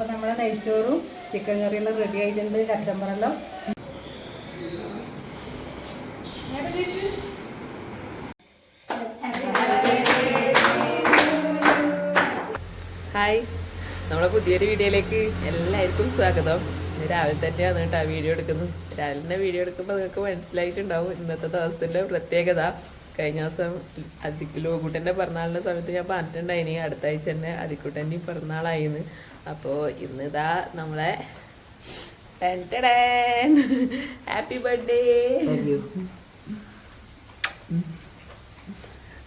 അപ്പോൾ നമ്മളെ നെയ്ച്ചോറും ചിക്കൻ കറിയെല്ലാം റെഡി ആയിട്ടുണ്ട്. കച്ചമ്പറെല്ലാം. ഹായ് നമ്മളെ പുതിയൊരു വീഡിയോയിലേക്ക് എല്ലാവർക്കും സ്വാഗതം. രാവിലെ തന്നെയാണ് കേട്ടോ വീഡിയോ എടുക്കുന്നത്. രാവിലെ തന്നെ വീഡിയോ എടുക്കുമ്പോൾ നിങ്ങൾക്ക് മനസ്സിലായിട്ടുണ്ടാവും ഇന്നത്തെ ദിവസത്തിന്റെ പ്രത്യേകത. കഴിഞ്ഞ ദിവസം അതിക്ക് ലോകൂട്ടന്റെ പിറന്നാളിന്റെ സമയത്ത് ഞാൻ പറഞ്ഞിട്ടുണ്ടായിനി അടുത്ത ആഴ്ച തന്നെ അതിക്കുട്ടന്റെ പിറന്നാളായിന്ന്. അപ്പോൾ ഇന്ന് ഇതാ നമ്മളെ ഹാപ്പി ബർത്ത്ഡേ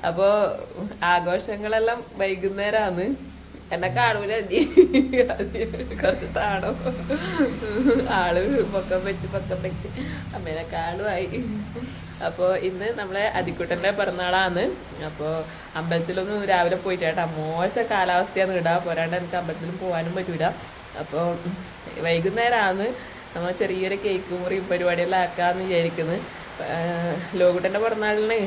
അപ്പോ ആഘോഷങ്ങളെല്ലാം വൈകുന്നേരമാണ് എന്നെ കാണൂല കുറച്ച് ആൾ പൊക്കം വെച്ച് പൊക്കം വെച്ച്. അമ്മേനെ കാണുമായി അപ്പോൾ ഇന്ന് നമ്മളെ അതിക്കുട്ടന്റെ പിറന്നാളാണ്. അപ്പോൾ അമ്പലത്തിലൊന്നും രാവിലെ പോയിട്ട് കേട്ടോ. മോശ കാലാവസ്ഥയാണ് ഇടാ പോരാണ്ട് എനിക്ക് അമ്പലത്തിലും പോകാനും പറ്റൂല. അപ്പോൾ വൈകുന്നേരമാണ് നമ്മൾ ചെറിയൊരു കേക്ക് മുറിയും പരിപാടിയെല്ലാം ആക്കാമെന്ന് വിചാരിക്കുന്നത് ലോകുട്ടന്റെ പിറന്നാളിന്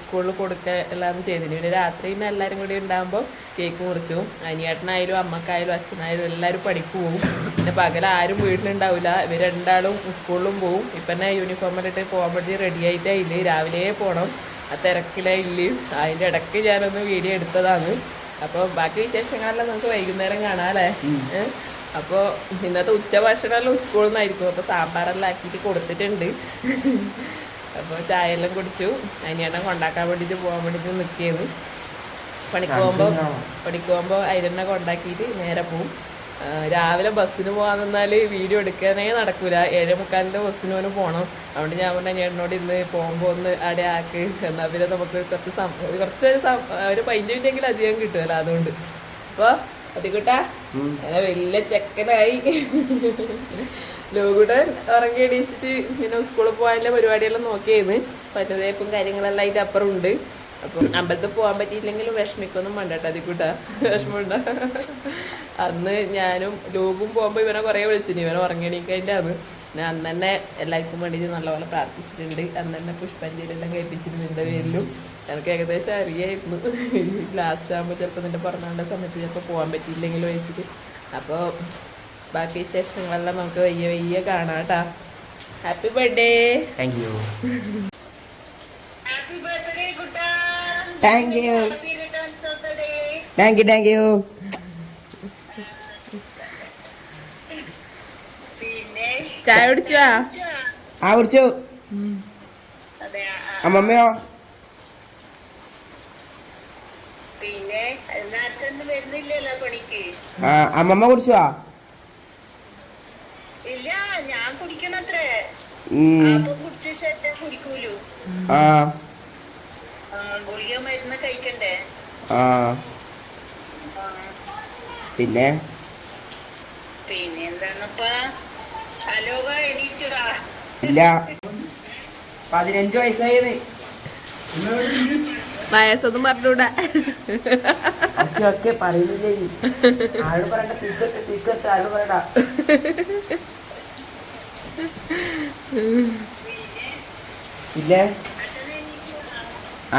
സ്കൂളിൽ കൊടുക്കുക എല്ലാം ചെയ്തിന്. പിന്നെ രാത്രി പിന്നെ എല്ലാവരും കൂടി ഉണ്ടാകുമ്പോൾ കേക്ക് മുറിച്ചു അനിയേട്ടനായാലും അമ്മക്കായാലും അച്ഛനായാലും എല്ലാവരും പണിക്ക് പോകും പിന്നെ പകൽ ആരും വീട്ടിലുണ്ടാവില്ല ഇവർ രണ്ടാളും സ്കൂളിലും പോവും. ഇപ്പം തന്നെ യൂണിഫോമിലിട്ട് പോകാൻ വേണ്ടി റെഡി ആയിട്ടേ ഇല്ല രാവിലെ പോകണം ആ തിരക്കിലേ ഇല്ല. അതിന്റെ ഇടയ്ക്ക് ഞാനൊന്ന് വീഡിയോ എടുത്തതാണ്. അപ്പോൾ ബാക്കി വിശേഷങ്ങളെല്ലാം നമുക്ക് വൈകുന്നേരം കാണാമല്ലേ അപ്പോൾ ഇന്നത്തെ ഉച്ച ഭക്ഷണമെല്ലാം സ്കൂളിൽ നിന്നായിരിക്കും അപ്പോൾ സാമ്പാറെല്ലാം ആക്കിയിട്ട് കൊടുത്തിട്ടുണ്ട്. അപ്പോൾ ചായ എല്ലാം കുടിച്ചു അനിയണ്ണം കൊണ്ടാക്കാൻ വേണ്ടിയിട്ട് പോകാൻ വേണ്ടിയിട്ട് നിൽക്കിയത് പണിക്ക് പോകുമ്പോൾ പണിക്ക് പോകുമ്പോൾ അതിലെണ്ണ കൊണ്ടാക്കിയിട്ട് നേരെ പോവും. രാവിലെ ബസ്സിന് പോകാൻ നിന്നാൽ വീഡിയോ എടുക്കാനേ നടക്കൂല. ഏഴ് മുക്കാലിന്റെ ബസ്സിന് പോലും പോകണം അതുകൊണ്ട് ഞാൻ പറഞ്ഞ അനിയനോട് ഇന്ന് പോകുമ്പോൾ ഒന്ന് അവിടെ ആക്ക്. എന്നാൽ പിന്നെ നമുക്ക് കുറച്ച് കുറച്ച് ഒരു പതിനഞ്ച് മിനിറ്റെങ്കിലും അധികം കിട്ടുമല്ലോ അതുകൊണ്ട്. അപ്പോൾ അതിക്കൂട്ടാ വലിയ ചെക്കനായി. ലോകൂട്ടൻ ഉറങ്ങി എണീച്ചിട്ട് പിന്നെ സ്കൂളിൽ പോകാനുള്ള പരിപാടിയെല്ലാം നോക്കിയായിരുന്നു. പറ്റതേപ്പും കാര്യങ്ങളെല്ലാം അതിന്റെ അപ്പുറം ഉണ്ട് അപ്പം അമ്പലത്തിൽ പോകാൻ പറ്റിയില്ലെങ്കിലും വിഷമിക്കൊന്നും വേണ്ട കേട്ടോ കൂട്ട വിഷമമുണ്ട. അന്ന് ഞാനും ലോകും പോകുമ്പോൾ ഇവനെ കുറേ വിളിച്ചിന്. ഇവനെ ഉറങ്ങിയണീക്കതിന്റെ ആണ് ഞാൻ അന്ന് തന്നെ എല്ലാവർക്കും വേണ്ടിയിട്ട് നല്ലപോലെ പ്രാർത്ഥിച്ചിട്ടുണ്ട്. അന്ന് തന്നെ പുഷ്പാഞ്ജലിയെല്ലാം കഴിപ്പിച്ചിരുന്നു നിന്റെ പേരിലും. എനിക്ക് ഏകദേശം അറിയായിരുന്നു. ലാസ്റ്റ് ആകുമ്പോൾ ചിലപ്പോൾ നിന്റെ പിറന്നാളിന്റെ സമയത്ത് ചിലപ്പോൾ പോകാൻ പറ്റിയില്ലെങ്കിലും വെച്ചിട്ട്. അപ്പോൾ ബാക്കി വിശേഷങ്ങളെല്ലാം നമുക്ക് വയ്യ വയ്യ കാണാം കേട്ടാ happy birthday thank you Happy birthday, Gutta! Thank you Happy returns of the day! Thank you thank you ചായ കുടിച്ചാ? ആ കുടിച്ചു. അമ്മമ്മയോ? പിന്നെ വരുന്നില്ലല്ലോ പണിക്ക്. അമ്മമ്മ കുടിച്ചോ ഇല്ല ഞാൻ കുടിക്കണത്രേ ഉം. അപ്പൊ കുടിച്ച ശേഷം കുടിക്കൂലു ആ ആ, പിന്നെ? ഇല്ല. പതിനഞ്ച് വയസ്സായത് വയസ്സൊന്നും പറഞ്ഞൂടാ. പറയുന്നില്ലേ ആൾ പറയണ്ട? സീക്രട്ട് സീക്രട്ട് ആൾ പറയണ്ട? പിന്നെ?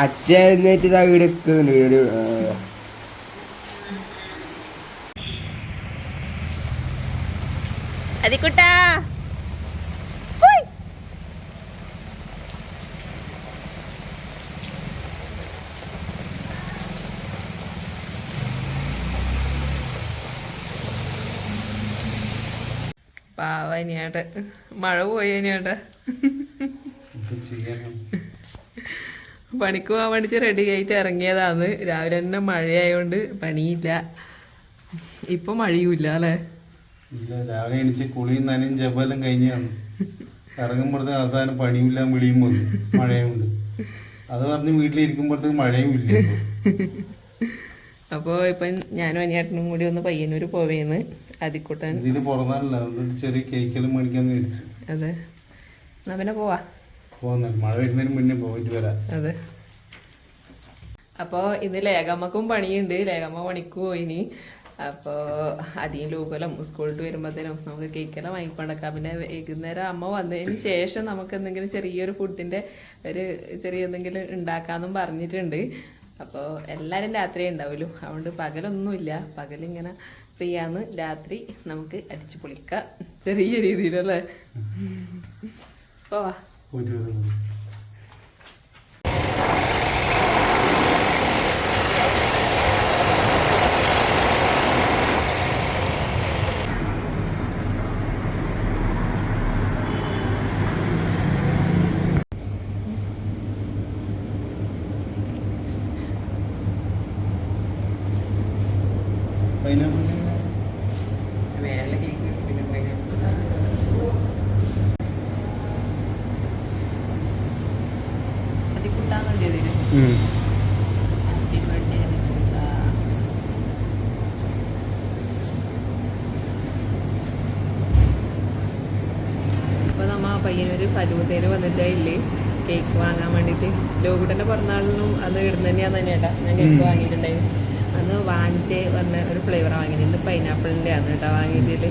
അച്ഛൻ എന്നിട്ട് ഇതാ വീട് എത്തുന്നുണ്ട് അതിക്കുട്ടാ. പാവ ഇനിയാട്ടെ മഴ പോയി ഇനിയാട്ടെ പണിക്ക് പോകാൻ വേണ്ടിയിട്ട് റെഡി ആയിട്ട് ഇറങ്ങിയതാണ് രാവിലെ തന്നെ മഴയായോണ്ട് പണിയില്ല. ഇപ്പൊ മഴയുമില്ല അല്ലേ? രാവിലെ എണീച്ച് കുളിയും നനയും ജബലും കഴിഞ്ഞാണ് ഇറങ്ങുമ്പോഴത്തെ അവസാനം പണിയില്ല വിളിയും വന്നു. മഴയുണ്ട് അത് പറഞ്ഞ് വീട്ടിലിരിക്കുമ്പോഴത്തേക്ക് മഴയും ഇല്ല. അപ്പോൾ ഇപ്പം ഞാനും അനിയാട്ടനും കൂടി ഒന്ന് പയ്യന്നൂര് പോവേന്ന്. അതിക്കൂട്ടൻ ചെറിയ കേക്കെല്ലാം മേടിക്കാൻ മേടിച്ചു. അതെ. എന്നാ പിന്നെ പോവാ. മഴ വരുന്നതിന് മുന്നേ പോയിട്ട് വരാം. അതെ. അപ്പോൾ ഇന്ന് ലേഖമ്മക്കും പണിയുണ്ട്. ലേഖമ്മ പണിക്ക് പോയിനി. അപ്പോൾ അധികം ലൂക്കലും സ്കൂളിൽ വരുമ്പോഴത്തേനും നമുക്ക് കേക്കെല്ലാം വാങ്ങിക്കൊണ്ടൊക്കെ. പിന്നെ വൈകുന്നേരം അമ്മ വന്നതിന് ശേഷം നമുക്ക് എന്തെങ്കിലും ചെറിയൊരു ഫുഡിന്റെ ഒരു ചെറിയ എന്തെങ്കിലും ഉണ്ടാക്കാമെന്നും പറഞ്ഞിട്ടുണ്ട്. അപ്പോൾ എല്ലാവരും രാത്രി ഉണ്ടാവുമല്ലോ. അതുകൊണ്ട് പകലൊന്നുമില്ല. പകലിങ്ങനെ ഫ്രീ ആണ് രാത്രി നമുക്ക് അടിച്ചു പൊളിക്കാം. ചെറിയ രീതിയിലല്ലേ? പോവാ പോയിട്ട് വരുന്നത് പൈനാപ്പിൾ മേലെ കേക്ക് പിന്നെ പൈനാപ്പിൾ അതിക്കുട്ടാന്നുണ്ട് ഇതിന് ഹാപ്പി ബർത്ത്ഡേ അതിക്കുട്ടാ ഇപ്പൊ നമ്മ പയ്യനൊരു ഫലൂതേന് വന്നിട്ടായില്ലേ കേക്ക് വാങ്ങാൻ വേണ്ടിയിട്ട് ലോകുട്ടന്റെ പിറന്നാളിനും അത് ഇടുന്ന തന്നെയാന്ന് തന്നെ ഏട്ടാ ഞാൻ കേക്ക് വാങ്ങിയിട്ടുണ്ടായിരുന്നു അന്ന് വാങ്ങിച്ച് വന്ന ഒരു ഫ്ലേവർ വാങ്ങിയത്. ഇന്ന് പൈനാപ്പിളിന്റെ ആണ് കേട്ടോ വാങ്ങിയതിൽ.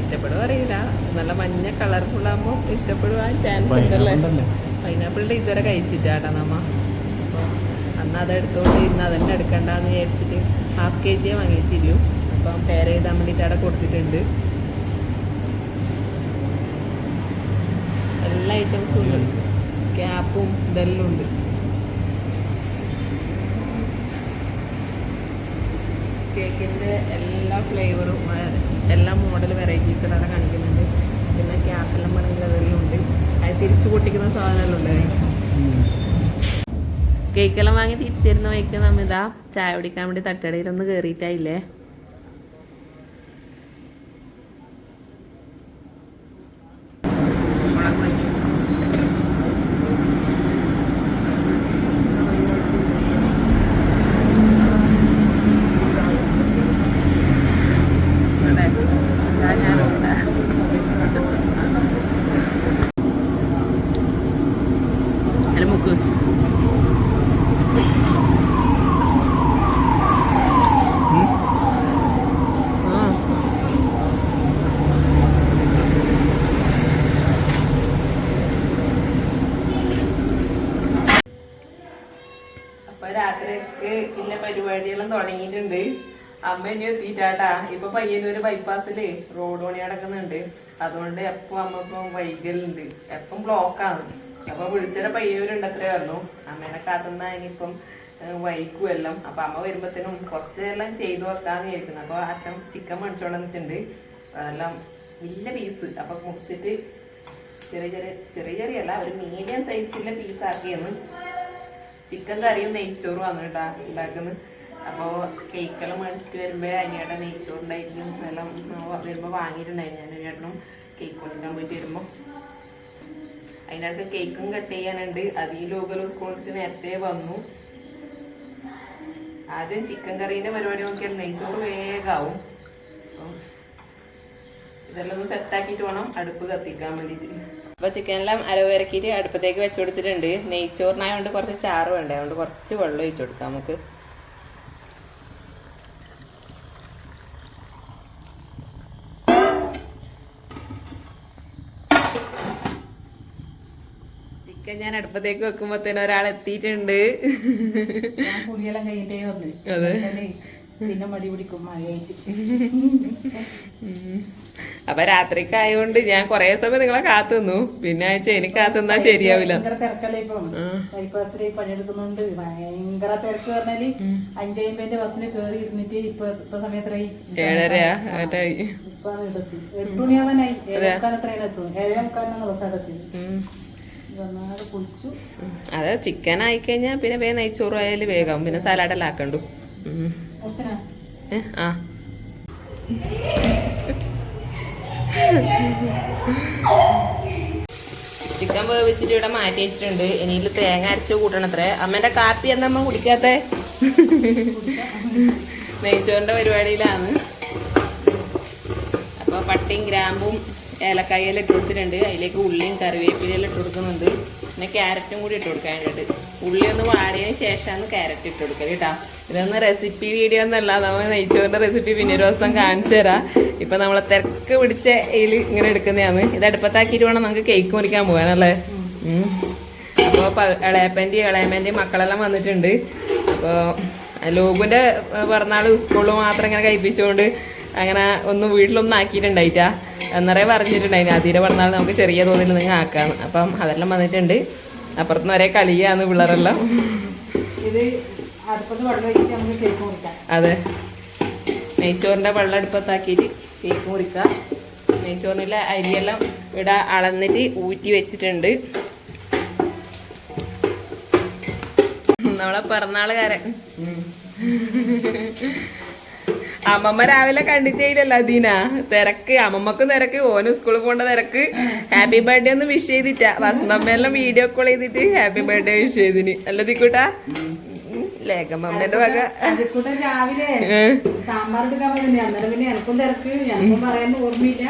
ഇഷ്ടപ്പെടുക അറിയില്ല. നല്ല മഞ്ഞ കളർഫുൾ ആകുമ്പോൾ ഇഷ്ടപ്പെടുവാൻ ചാൻസ് ഉണ്ടല്ലേ? പൈനാപ്പിളിന്റെ ഇതുവരെ കഴിച്ചിട്ടാട്ടാ നമ്മ അപ്പോൾ അന്ന് അത് എടുത്തോണ്ട് ഇന്ന് അതന്നെ എടുക്കണ്ടെന്ന് വിചാരിച്ചിട്ട് ഹാഫ് കെ ജിയെ വാങ്ങിയിട്ടില്ലു അപ്പം പേര് എഴുതാൻ വേണ്ടിയിട്ട് അവിടെ കൊടുത്തിട്ടുണ്ട്. എല്ലാ ഐറ്റംസും ഉണ്ട്. ക്യാപ്പും ഇതെല്ലാം ഉണ്ട്. കേക്കിന്റെ എല്ലാ ഫ്ലേവറും എല്ലാ മോഡൽ വെറൈറ്റീസും അവിടെ കാണിക്കുന്നുണ്ട്. പിന്നെ ക്യാപ്പെല്ലാം പറഞ്ഞ ഉണ്ട്. അത് തിരിച്ചു പൊട്ടിക്കുന്ന സാധനമെല്ലാം കേക്കെല്ലാം വാങ്ങി തിരിച്ചിരുന്ന വയ്ക്ക് നമ്മ ഇതാ ചായ കുടിക്കാൻ വേണ്ടി തട്ടടയിലൊന്ന് കയറിയിട്ടായില്ലേ അമ്മ ഇനി എത്തിയിട്ടാട്ടാ. ഇപ്പൊ പയ്യന്നൂര് ബൈപ്പാസിൽ റോഡ് പണി നടക്കുന്നുണ്ട്. അതുകൊണ്ട് എപ്പം അമ്മ ഇപ്പം വൈകലുണ്ട്. എപ്പം ബ്ലോക്കാണ് അപ്പൊ വിളിച്ചിട്ട് പയ്യന്നൂരുണ്ടത്രേ പറഞ്ഞു അമ്മേനെ കാത്തുന്ന ഇനിയിപ്പം വൈകുമെല്ലാം അപ്പൊ അമ്മ വരുമ്പത്തേനും കുറച്ചെല്ലാം ചെയ്തു വെക്കാന്ന് കേൾക്കുന്നു അപ്പൊ അച്ഛൻ ചിക്കൻ മേടിച്ചോണ്ട് അതെല്ലാം വലിയ പീസ് അപ്പൊ മുറിച്ചിട്ട് ചെറിയ ചെറിയ ചെറിയ ചെറിയ അല്ല ഒരു മീഡിയം സൈസിലെ പീസാക്കിയെന്ന് ചിക്കൻ കറിയും നെയ്ച്ചോറും കേട്ടാ ഉണ്ടാക്കുന്നത്. അപ്പോൾ കേക്കെല്ലാം മേടിച്ചിട്ട് വരുമ്പോൾ അനിയുടെ നെയ്ച്ചോറുണ്ടായിരുന്നു എല്ലാം വരുമ്പോൾ വാങ്ങിയിട്ടുണ്ടായിരുന്നു. ഞാൻ ചേട്ടനും കേക്ക് കൊണ്ടുവരാൻ പോയിട്ട് വരുമ്പോൾ അതിനകത്ത് കേക്കും കട്ട് ചെയ്യാനുണ്ട്. അത് ഈ ലോകൽ സ്കൂളിൽ നേരത്തെ വന്നു. ആദ്യം ചിക്കൻ കറീന്റെ പരിപാടി നോക്കിയാൽ നെയ്ച്ചോറ് വേഗമാവും ഇതെല്ലാം ഒന്ന് സെറ്റാക്കിയിട്ട് വേണം അടുപ്പ് കത്തിക്കാൻ വേണ്ടിയിട്ട്. അപ്പോൾ ചിക്കനെല്ലാം അരവിറക്കിയിട്ട് അടുപ്പത്തേക്ക് വെച്ചു കൊടുത്തിട്ടുണ്ട്. നെയ്ച്ചോറിനായതുകൊണ്ട് കുറച്ച് ചാറ് വേണ്ടേ? അതുകൊണ്ട് കുറച്ച് വെള്ളം ഒഴിച്ചു കൊടുക്കാം നമുക്ക്. ചിക്കൻ ഞാൻ അടുപ്പത്തേക്ക് വെക്കുമ്പോഴത്തേനും ഒരാൾ എത്തിയിട്ടുണ്ട്. ഞാൻ കുളിയെല്ലാം കഴിഞ്ഞിട്ടേ വന്ന്. അതെ. പിന്നെ മടി പിടിക്കും മഴയായിട്ട്. അപ്പൊ രാത്രിക്ക് ആയതുകൊണ്ട് ഞാൻ കൊറേ സമയം നിങ്ങളെ കാത്തുന്നു പിന്നെ ആഴ്ച എനിക്ക് കാത്തുനിന്നാ ശരിയാവില്ല. പണിയെടുക്കുന്നുണ്ട്. ഭയങ്കര തിരക്ക് പറഞ്ഞാൽ അഞ്ചമ്പതിന്റെ ബസ്സിന് കേറി ഇരുന്നിട്ട് ഇപ്പൊ ഇപ്പൊ സമയത്ര ഏഴരയാ? എട്ട് മണിയാവാനായി. ഏഴേ മുക്കാൽ എത്രയും എത്തും? ഏഴേ മുക്കാലിനാണ് ബസ് അടത്തി അത് ചിക്കൻ ആയി ആയിക്കഴിഞ്ഞാൽ പിന്നെ വേഗം നെയ്ച്ചോറ് ആയാലും വേഗം പിന്നെ സലാഡെല്ലാം ആക്കണ്ടു. ആ. ചിക്കൻ വേവിച്ചിട്ട് ഇവിടെ മാറ്റി വെച്ചിട്ടുണ്ട്. ഇനിയിൽ തേങ്ങ അരച്ച് കൂട്ടണത്രേ. അമ്മേന്റെ കാപ്പി എന്താ അമ്മ കുടിക്കാത്ത? നെയ്ച്ചോറിന്റെ പരിപാടിയിലാണ്. അപ്പൊ പട്ടിയും ഗ്രാമ്പും ഏലക്കായെല്ലാം ഇട്ട് കൊടുത്തിട്ടുണ്ട് അതിലേക്ക് ഉള്ളിയും കറിവേപ്പിലെല്ലാം ഇട്ട് കൊടുക്കുന്നുണ്ട്. പിന്നെ ക്യാരറ്റും കൂടി ഇട്ട് കൊടുക്കാൻ വേണ്ടിയിട്ട്. ഉള്ളി ഒന്ന് വാടിയതിന് ശേഷമാണ് ക്യാരറ്റ് ഇട്ട് കൊടുക്കൽ കേട്ടോ. ഇതൊന്ന് റെസിപ്പി വീഡിയോ ഒന്നല്ല നമ്മൾ നെയ്ച്ചോറിന്റെ റെസിപ്പി പിന്നെ ഒരു ദിവസം കാണിച്ചു തരാം. ഇപ്പം നമ്മളെ തിരക്ക് പിടിച്ച ഇതിൽ ഇങ്ങനെ എടുക്കുന്നതാണ്. ഇത് അടുപ്പത്താക്കിയിട്ട് വേണം നമുക്ക് കേക്ക് മുറിക്കാൻ പോകാനല്ലേ? അപ്പോൾ ഇളയപ്പന്റെയും ഇളയമ്മേന്റെയും മക്കളെല്ലാം വന്നിട്ടുണ്ട്. അപ്പോൾ ലോകുവിന്റെ പിറന്നാൾ സ്കൂളിൽ മാത്രം ഇങ്ങനെ കഴിപ്പിച്ചുകൊണ്ട് അങ്ങനെ ഒന്ന് വീട്ടിലൊന്നും ആക്കിയിട്ടുണ്ടായിട്ടാ. എന്നറേ പറഞ്ഞിട്ടുണ്ടായിരുന്നു അതിരെ പറഞ്ഞാൽ നമുക്ക് ചെറിയ തോതിൽ നിങ്ങൾ ആക്കാം. അപ്പം അതെല്ലാം വന്നിട്ടുണ്ട്. അപ്പുറത്തുനിന്ന് ഒരേ കളിയാണ് പിള്ളേരെല്ലാം. അതെ. നെയ്ച്ചോറിന്റെ വെള്ളം അടുപ്പത്താക്കിയിട്ട് കേക്ക് മുറിക്കാം നെയ്ച്ചോറിനുള്ള അരിയെല്ലാം ഇവിടെ അളന്നിട്ട് ഊറ്റി വെച്ചിട്ടുണ്ട്. നമ്മളെ പിറന്നാളുകാരൻ. അമ്മമ്മ രാവിലെ കണ്ടിട്ടേയില്ലല്ലോ ദീന. തിരക്ക്. അമ്മമ്മക്ക് തിരക്ക്. ഓനും സ്കൂളിൽ പോകേണ്ട തിരക്ക്. ഹാപ്പി ബർത്ത്ഡേ ഒന്ന് വിഷ് ചെയ്തിട്ടാ വസന്തമ്മയെല്ലാം വീഡിയോ കോൾ ചെയ്തിട്ട് ഹാപ്പി ബർത്ത്ഡേ വിഷ് ചെയ്തിന്. അല്ല ദിക്കൂട്ടാ? നമ്മളാദ്യത്തെ വക. രാവിലെ സാമ്പാർ എടുക്കാൻ പറ്റുന്ന അന്നേരം പിന്നെ എനക്കും തിരക്ക്. പറയാൻ ഓർമ്മയില്ല.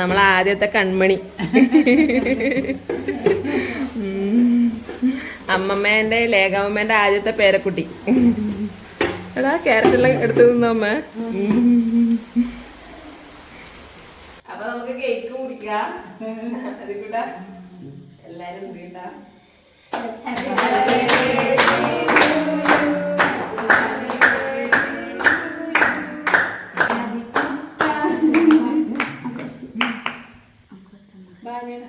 നമ്മൾ ആദ്യത്തെ കൺമണി. അമ്മമ്മേന്റെ ലേഖമ്മേന്റെ ആദ്യത്തെ പേരക്കുട്ടി. എടാ ക്യാരറ്റെല്ലാം എടുത്തു നിന്നമ്മ അപ്പൊ നമുക്ക് കേക്ക് മുറിക്കാം എല്ലാരും കൂടിയിട്ടാ ബാനിയടാ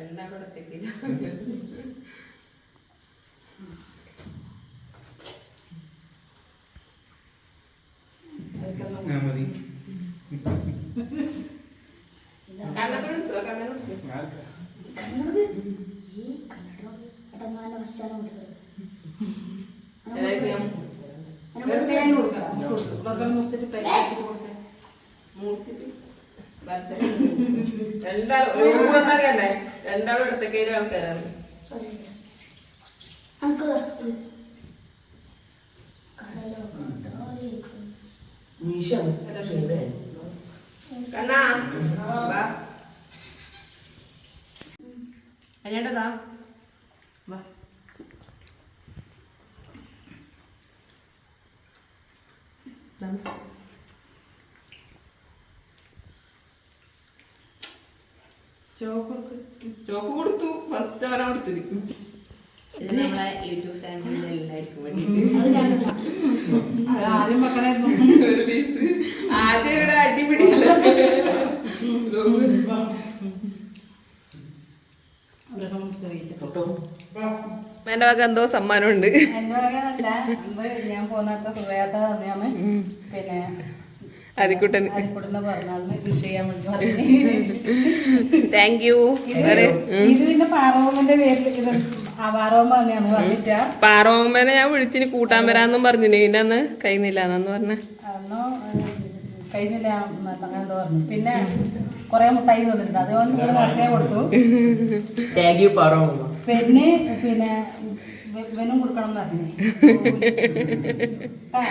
എല്ലാം കൂടെ തെറ്റില്ല ആ, മതി കണ്ണൂർ കണ്ണൂർ തേങ്ങ കൊടുക്കാം ഉരുളക്കിഴങ്ങ് മുറിച്ചിട്ട് പ്ലേറ്റ് വെച്ചിട്ട് കൊടുക്കാം രണ്ടാളും രണ്ടാളും ഇടത്തേക്ക് ആൾക്കാരാണ്. കണ്ണാ. വാ അതിനേട്ടതാ വാ ചോക്ക് ചോക്ക് കൊടുത്തു ഫസ്റ്റ് അവനെ കൊടുത്തിരിക്കും നമ്മളെ യൂട്യൂബ് ഫാമിലി എല്ലാവർക്കും വേണ്ടിയിട്ട് അത് ആദ്യം വെക്കണായിരുന്നു ഒരു പീസ് ആദ്യം ഇവിടെ അടിപിടിയല്ല ഉരുളക്കിഴങ്ങ് മുറിച്ച് കഴിച്ചിട്ട് എന്റെ വക എന്തോ സമ്മാനമുണ്ട്. ഞാൻ സുഖയാത്ത തന്നെയാണ്. പിന്നെ പറഞ്ഞു താങ്ക് യു പാറോമ പാറോമ്മനെ ഞാൻ വിളിച്ചിന് കൂട്ടാൻ വരാന്നും പറഞ്ഞിന് പിന്നെ അന്ന് കഴിയുന്നില്ല എന്നു പറഞ്ഞ. കഴിഞ്ഞില്ല പറഞ്ഞു. പിന്നെ കൊറേ മുട്ടായി തന്നിട്ടുണ്ട്. അതുകൊണ്ട് നേരത്തെ കൊടുത്തു. താങ്ക് യു പറ പിന്നെ പിന്നെ വെനും ഇവനും കൊടുക്കണം എന്ന് പറഞ്ഞു ആ.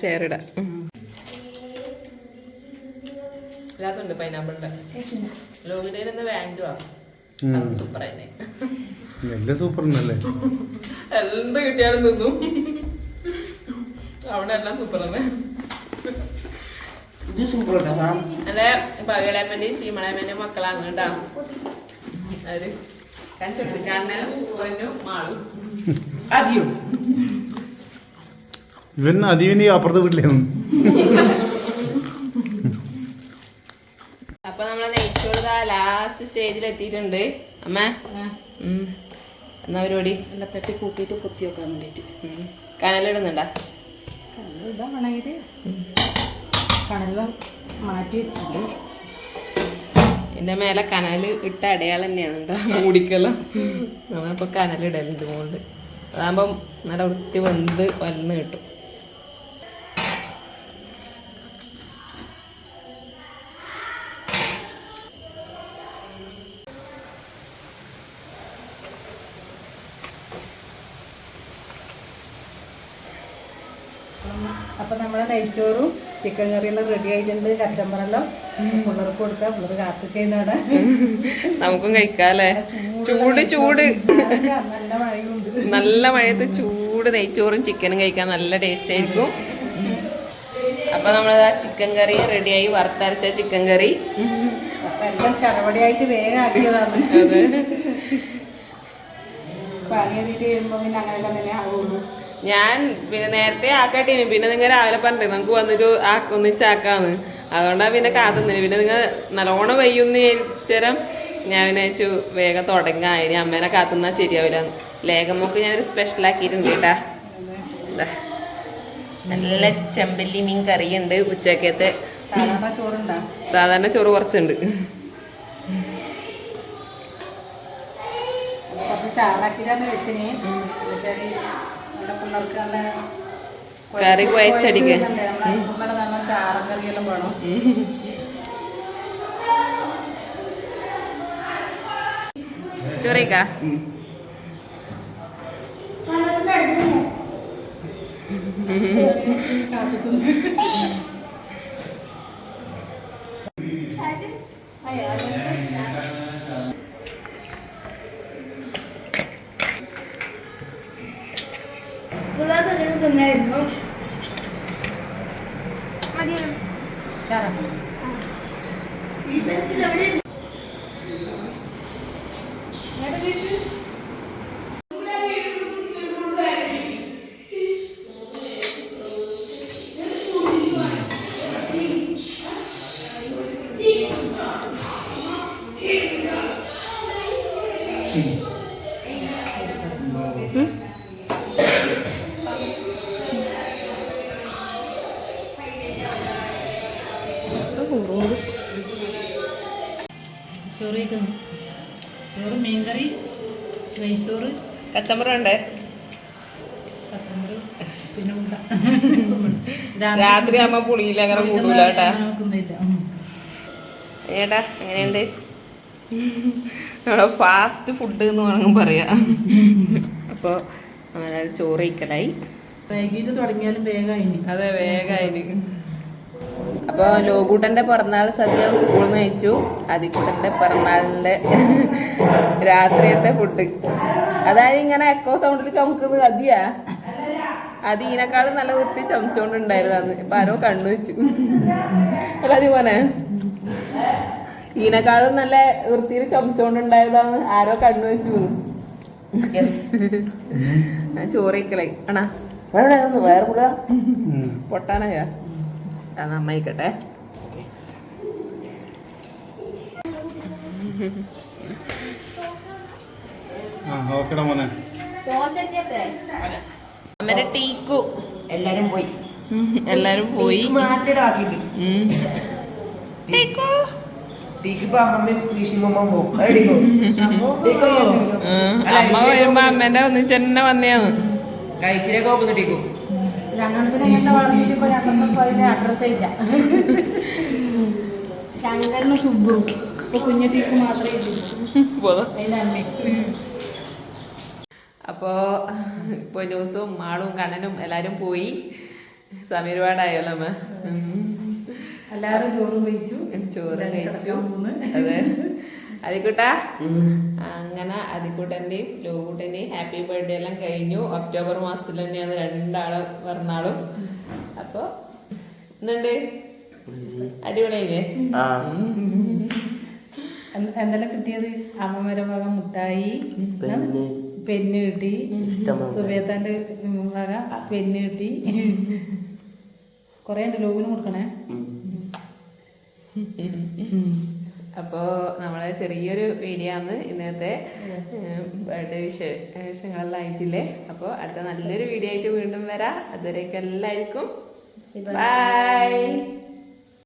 ഷെയർ ഇടാം ഗ്ലാസ് ഉണ്ട് നിന്ന്. സൂപ്പർ നല്ല എല്ലാം സൂപ്പർ ഉണ്ടല്ലേ എന്ത് കിട്ടിയാലും നിന്നും അവിടെ എല്ലാം സൂപ്പർ തന്നെ ഇത് സൂപ്പർ കേട്ടോ എന്റെ പകലാപ്പന്റെ ചീമളാമ്മന്റെ മക്കളാണ് കേട്ടാ. കണ്ണനും പൊന്നും മാളും. ആദ്യം ഇവൻ അതിവിന് അപ്പുറത്തെ വീട്ടിലാണ്. അപ്പൊ നമ്മളെ നെയ്ച്ചോട് ലാസ്റ്റ് സ്റ്റേജിൽ എത്തിയിട്ടുണ്ട്. അമ്മ. എന്നാ പരിപാടി? എല്ലാം തട്ടി കൂട്ടിയിട്ട് കുത്തി വെക്കാൻ വേണ്ടിയിട്ട്. കനലിടുന്നുണ്ടാ കണ്ണിടാ വേണമെങ്കിൽ കണ്ണെല്ലാം മാറ്റി വെച്ചിട്ടുണ്ട്. എന്റെ മേലെ കനൽ ഇട്ട അടയാളം തന്നെയാണ് കേട്ടോ. മൂടിക്കെല്ലാം നമ്മളിപ്പോ കനലിടലുണ്ട് മുകളിൽ അതാകുമ്പം നല്ല വൃത്തി വെന്ത് വലന്ന് കിട്ടും. അപ്പം നമ്മളെ നെയ്ച്ചോറും ചിക്കൻ കറിയെല്ലാം റെഡി ആയിട്ടുണ്ട്. കച്ചമ്പറെല്ലാം പിള്ളേർക്ക് കൊടുക്കാം. പിള്ളേർ കാത്തിക്കുന്നവിടെ നമുക്കും കഴിക്കാല്ലേ? ചൂട് ചൂട്. നല്ല മഴയുണ്ട്. നല്ല മഴയത്ത് ചൂട് നെയ്ച്ചോറും ചിക്കനും കഴിക്കാൻ നല്ല ടേസ്റ്റ് ആയിരിക്കും. അപ്പൊ നമ്മൾ ആ ചിക്കൻ കറി റെഡിയായി വറുത്തരച്ച ചിക്കൻ കറി. എല്ലാം ചടപടിയായിട്ട് വേഗം ആക്കിയതാണ്. പണി വരുമ്പോ പിന്നെ അങ്ങനെയെല്ലാം തന്നെ ആവുള്ളൂ. ഞാൻ പിന്നെ നേരത്തെ ആക്കാട്ടീന്. പിന്നെ നിങ്ങൾ രാവിലെ പറഞ്ഞു നമുക്ക് വന്നിട്ട് ആ- ഒന്നിച്ചാക്കാന്ന് അതുകൊണ്ടാണ് പിന്നെ കാത്തുന്നില്ല പിന്നെ നിങ്ങൾ നല്ലോണം വയ്യുന്ന ചേരം ഞാൻ പിന്നെ വെച്ചു വേഗം തുടങ്ങാം. ഇനി അമ്മേനെ കാത്തുന്നാൽ ശരിയാവില്ല. ലേഖമൊക്കെ ഞാൻ ഒരു സ്പെഷ്യൽ ആക്കിയിട്ടുണ്ട് കേട്ടാ. നല്ല ചെമ്പല്ലി മീൻ കറിയുണ്ട് ഉച്ചക്കത്തെ. സാധാരണ ചോറ് കുറച്ചുണ്ട്. ചാറാക്കിട്ടാന്ന് വെച്ചിന്. എന്നുവെച്ചാൽ നമ്മുടെ പിള്ളേർക്ക് നല്ല കറി കുഴച്ചടിക്ക. നമ്മളെ നല്ല ചാറൻ കറിയെല്ലാം വേണം ചാറ ചോറ് കഴിക്കുന്നു ചോറ് മീൻകറി നെയ്ച്ചോറ്. കച്ചമ്പറ ഉണ്ടേ? പിന്നെ രാത്രി ആകുമ്പോ പുളിയില്ല അങ്ങനെ കൂടൂല ഏടാ ഏട്ടാ എങ്ങനെയുണ്ട്? നമ്മളെ ഫാസ്റ്റ് ഫുഡ് എന്ന് വേണമെങ്കിൽ പറയാ. അപ്പോൾ അങ്ങനെ ചോറ് ഇക്കലായി വൈകിട്ട് തുടങ്ങിയാലും വേഗമായി അതെ വേഗമായി അപ്പോൾ ലോകൂട്ടന്റെ പിറന്നാൾ സദ്യ സ്കൂളിൽ നിന്ന് അയച്ചു അതിക്കൂട്ടന്റെ പിറന്നാളിന്റെ രാത്രിയത്തെ ഫുഡ് അതായത് ഇങ്ങനെ എക്കോ സൗണ്ടിൽ ചുമക്കുന്നത് അതിയാ അത് ഇതിനേക്കാളും നല്ല വൃത്തി ചമച്ചോണ്ടിണ്ടായിരുന്നു ഇപ്പൊ ആരോ കണ്ണു വെച്ചു. അല്ല അതുപോലെ. ഇതിനേക്കാളും നല്ല വൃത്തിയിൽ ചമച്ചോണ്ടുണ്ടായതാന്ന് ആരോ കണ്ണു വെച്ചു. ചോറിക്കലായി ആണാ പൊട്ടാനായ? ആ അമ്മയിക്കട്ടെ ആ ഓക്കെടാ മോനെ. അമ്മേന്റെ ടീക്കു. എല്ലാരും പോയി. എല്ലാരും പോയി. ടീക്കു. അമ്മ വരുമ്പോ അമ്മേന്റെ ഒന്നിച്ച് തന്നെ വന്നെയാന്ന് കഴിച്ചിലേക്ക് നോക്കുന്നു ടീക്കു. ഞങ്ങൾക്ക് ഇങ്ങനത്തെ വളർന്നിട്ട് ഇപ്പൊ ഞങ്ങൾക്ക് അതിന്റെ അഡ്രസ്സേ ഇല്ല. ശങ്കരന് സുബ്ബു ഇപ്പൊ കുഞ്ഞുട്ടിക്ക് മാത്രമേ ഇല്ലൂ? പോതാ അതിന്റെ അമ്മ. അപ്പോ ഇപ്പൊ ന്യൂസും മാളും കണ്ണനും എല്ലാരും പോയി. സമയം ഒരുപാടായല്ലോ അമ്മ. ഉം. എല്ലാരും ചോറും കഴിച്ചു. ചോറ് കഴിച്ചു. അതെ. അതിക്കുട്ടാ അങ്ങനെ അതിക്കൂട്ടന്റെയും ലോകൂട്ടന്റെയും ഹാപ്പി ബർത്ത്ഡേ എല്ലാം കഴിഞ്ഞു. ഒക്ടോബർ മാസത്തിൽ തന്നെയാണ് രണ്ടാൾ പിറന്നാളും. അപ്പൊ എന്നുണ്ട് അടിപൊളിയില്ലേ എന്തെല്ലാം കിട്ടിയത്? അമ്മമാരെ ഭാഗം മുട്ടായി പെന്ന്. കിട്ടി. സുബേത്താന്റെ ഭാഗം പെന്ന് കിട്ടി. കൊറേ ഉണ്ട് ലോകിന് കൊടുക്കണേ അപ്പോൾ നമ്മളെ ചെറിയൊരു വീഡിയോ ആണ് ഇന്നത്തെ ബർത്ത്ഡേ വിശേഷങ്ങളെല്ലാം ആയിട്ടില്ലേ? അപ്പോൾ അടുത്ത നല്ലൊരു വീഡിയോ ആയിട്ട് വീണ്ടും വരാം. അതുവരേക്കും എല്ലാവർക്കും ബൈ